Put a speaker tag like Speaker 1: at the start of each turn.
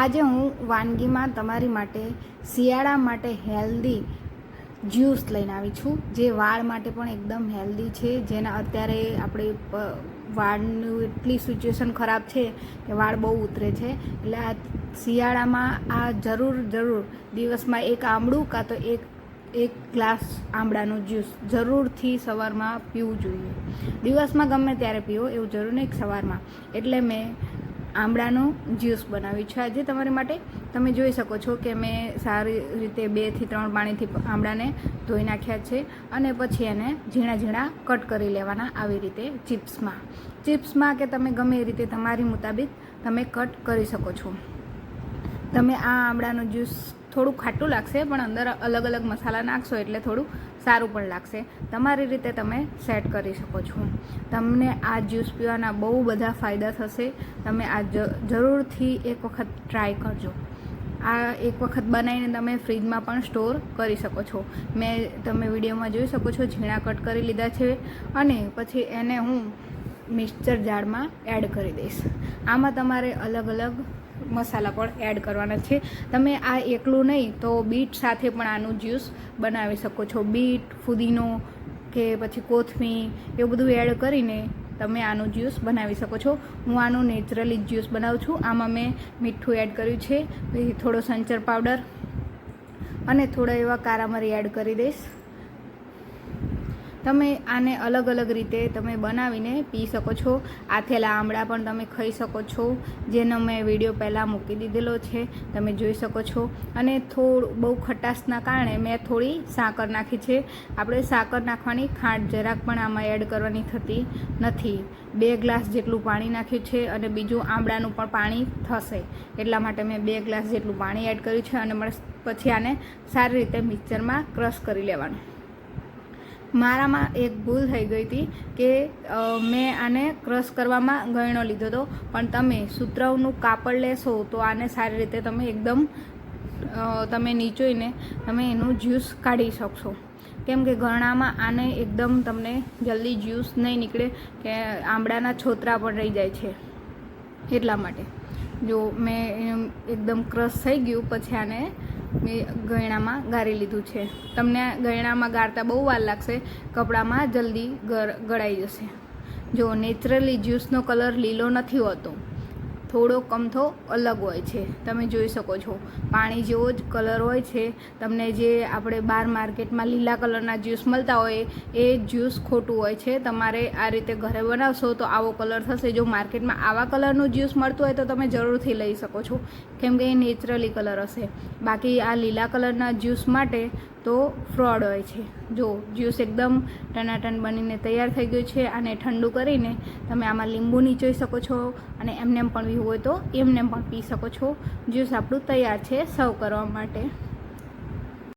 Speaker 1: આજે હું વાનગીમાં તમારી માટે શિયાળા માટે હેલ્ધી જ્યુસ લઈને આવી છું, જે વાળ માટે પણ એકદમ હેલ્ધી છે, જેના અત્યારે આપણે વાળનું એટલી સિચ્યુએશન ખરાબ છે કે વાળ બહુ ઉતરે છે. એટલે આ શિયાળામાં આ જરૂર જરૂર દિવસમાં એક આમળું કાં તો એક એક ગ્લાસ આમળાનું જ્યુસ જરૂરથી સવારમાં પીવું જોઈએ. દિવસમાં ગમે ત્યારે પીવો, એવું જરૂર નહીં સવારમાં. એટલે મેં આમળાનું જ્યુસ બનાવ્યું છે. આજે તમારી માટે તમે જોઈ શકો છો કે મેં સારી રીતે બેથી ત્રણ પાણીથી આમળાને ધોઈ નાખ્યા છે અને પછી એને ઝીણા ઝીણા કટ કરી લેવાના આવી રીતે ચિપ્સમાં. ચિપ્સમાં કે તમે ગમે એ રીતે તમારી મુતાબિક તમે કટ કરી શકો છો. તમે આ આમળાનું જ્યુસ થોડું ખાટું લાગશે, પણ અંદર અલગ અલગ મસાલા નાખશો એટલે થોડું સારું પણ લાગશે. તમારી રીતે તમે સેટ કરી શકો છો. તમને આ જ્યુસ પીવાના બહુ બધા ફાયદા થશે. તમે આ જરૂરથી એક વખત ટ્રાય કરજો. આ એક વખત બનાવીને તમે ફ્રીજમાં પણ સ્ટોર કરી શકો છો. મેં, તમે વિડીયોમાં જોઈ શકો છો, ઝીણા કટ કરી લીધા છે અને પછી એને હું મિક્સચર જારમાં એડ કરી દઈશ. આમાં તમારે અલગ અલગ મસાલા પણ એડ કરવાના છે. તમે આ એકલું નહીં, તો બીટ સાથે પણ આનું જ્યુસ બનાવી શકો છો. બીટ, ફુદીનો કે પછી કોથમીર, એવું બધું એડ કરીને તમે આનું જ્યુસ બનાવી શકો છો. હું આનું નેચરલી જ્યુસ બનાવું છું. આમાં મેં મીઠું એડ કર્યું છે. થોડો સંચર પાવડર અને થોડા એવા કારામરી એડ કરી દઈશ. તમે આને અલગ અલગ રીતે તમે બનાવીને પી શકો છો. આથેલા આમળા પણ તમે ખાઈ શકો છો, જેનો મેં વીડિયો પહેલાં મૂકી દીધેલો છે, તમે જોઈ શકો છો. અને થોડું, બહુ ખટાશના કારણે મેં થોડી સાકર નાખી છે. આપણે સાકર નાખવાની ખાંડ જરાક પણ આમાં એડ કરવાની થતી નથી. બે ગ્લાસ જેટલું પાણી નાખ્યું છે અને બીજું આમળાનું પણ પાણી થશે. એટલા માટે મેં બે ગ્લાસ જેટલું પાણી એડ કર્યું છે અને પછી આને સારી રીતે મિક્સરમાં ક્રશ કરી લેવાનું. મારામાં એક ભૂલ થઈ ગઈ હતી કે મેં આને ક્રશ કરવામાં ગયણો લીધો હતો. પણ તમે સુતરાઉનું કાપડ લેશો તો આને સારી રીતે તમે એકદમ તમે નીચોઈને તમે એનું જ્યુસ કાઢી શકશો. કેમ કે ગરણામાં આને એકદમ તમને જલ્દી જ્યુસ નહીં નીકળે કે આંબળાના છોતરા પણ રહી જાય છે. એટલા માટે. જો મેં એકદમ ક્રશ થઈ ગયું, પછી આને મેં ગયણામાં ગાળી લીધું છે. તમને ગયણામાં ગાળતા બહુ વાર લાગશે, કપડામાં જલ્દી ગળ- ગળાઈ જશે. જો નેચરલી જ્યુસનો કલર લીલો નથી હોતો થોડો કમથો અલગ હોય છે. તમે જોઈ શકો છો. પાણી જેવો જ કલર હોય છે. તમને જે આપણે બહાર માર્કેટમાં લીલા કલરના જ્યુસ મળતા હોય, એ જ્યુસ ખોટું હોય છે. તમારે આ રીતે ઘરે બનાવશો તો આવો કલર થશે. જો માર્કેટમાં આવા કલરનું જ્યુસ મળતું હોય તો તમે જરૂરથી લઈ શકો છો. કેમ કે એ નેચરલી કલર હશે. બાકી આ લીલા કલરના જ્યુસ માટે તો ફ્રોડ હોય છે. જો જ્યુસ એકદમ ટનાટન બનીને તૈયાર થઈ ગયું છે અને ઠંડુ કરીને તમે આમાં લીંબુ નીચોઈ શકો છો અને એમને એમ પણ પીવું હોય તો એમને પણ પી શકો છો. જ્યુસ આપણું તૈયાર છે સર્વ કરવા માટે.